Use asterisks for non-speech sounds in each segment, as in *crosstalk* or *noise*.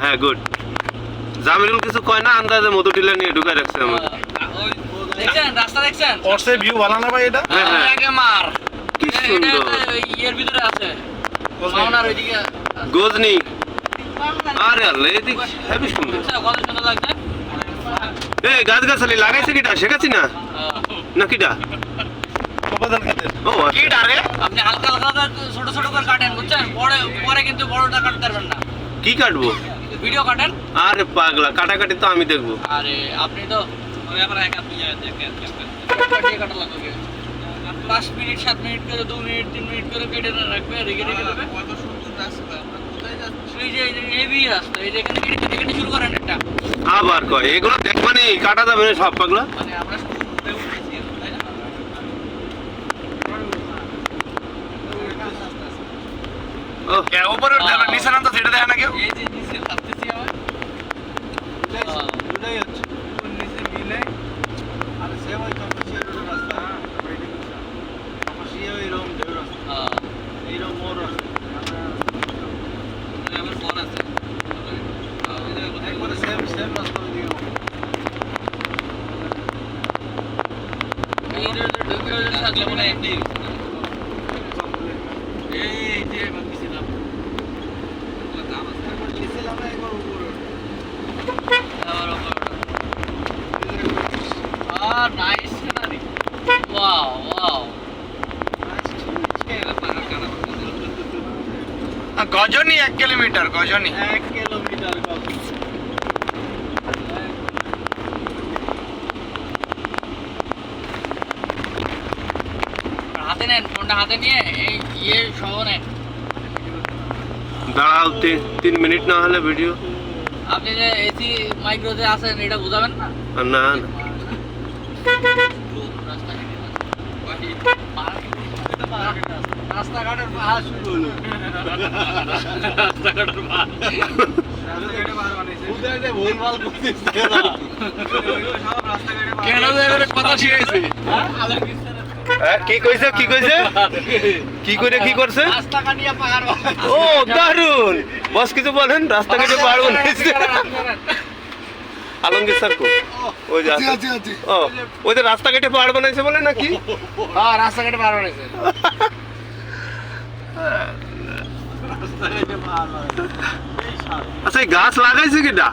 হ্যাঁ গুড জামিরুল কিছু কয় না আন্দাজে মধু টিলা নিয়ে ঢুকাই রাখছে আমাকে। ওই দেখছেন রাস্তা দেখছেন? অর্সে ভিউ ভালো না ভাই এটা? হ্যাঁ, হ্যাঁ। আগে মার। কি সুন্দর। ইয়ের ভিতরে আছে। মাওনার ওইদিকে। গজনি। আরে আল্লাহ এদিক হেবি সুন্দর। কত সুন্দর লাগছে? এই গাছ গাছালি লাগাইছে কিটা? শেখাচ্ছি না। না কিটা? কপাদান খাতের ও আচ্ছা। আপনি হালকা হালকা ছোট ছোট করে কাটেন বুঝছেন? পরে পরে কিন্তু বড়টা কাটতে পারবেন না। কি কাটবো? ভিডিও কাটেন। আরে পাগলা কাটাকাটি তো আমি দেখব। আরে আপনি তো কাটিয়ে কাটা লাগবে কি? পাঁচ মিনিট সাত মিনিট করে দু মিনিট তিন মিনিট করে কেটে না রাখবে রেখে রেখে দেবে। এই যে হেভি রাস্তা এই যে এখানে কেটে কেটে শুরু করেন একটা। আবার কয় এগুলো দেখবানি কাটা যাবে সব পাগলা? মানে আমরা শুরু করতে উঠেছি তাই না ও উপরে উঠতে হবে, নিচে নামতে সেটা দেখে না কেউ এই যে নিচে ভাবতেছি আমার হ্যাঁ আমার ফোন আছে এই যে ঢুকে থাকলে মনে হয় এমনি এই যে ভাবতেছিলাম আবার গজনি এক কিলোমিটার গজনি। এক কিলোমিটার হাতে নেন ফোনটা হাতে নিয়ে এই ইয়ে সহ নেন। দাঁড়াও তিন মিনিট না হলে ভিডিও আপনি যে এসি মাইক্রোতে আছেন এটা বুঝাবেন না? না না। রাস্তাঘাটের পাহাড় শুরু হলো। রাস্তাঘাটে শিখাইছে হ্যাঁ, কি কইছে কি কইছে? কি করে কি করছে? পাহাড়। ও দারুণ বস কিছু বলেন রাস্তা কেটে পাহাড় বানাইছে আলমগীর স্যার কো? ওই যে আছে। ও ওই যে রাস্তা কেটে পাহাড় বানাইছে বলে নাকি? *laughs* হ্যাঁ রাস্তাঘাটে রাস্তাঘাটে পাহাড় আচ্ছা এই গাছ লাগাইছে কিটা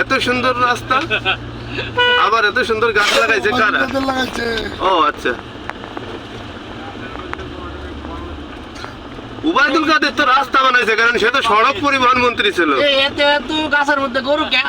এত সুন্দর রাস্তা। আবার এত সুন্দর গাছ লাগাইছে কারা? ও আচ্ছা। উবায়দুল কাদের তো রাস্তা বানাইছে কারণ সে তো সড়ক পরিবহন মন্ত্রী ছিল। এতে গাছের মধ্যে গরু কে?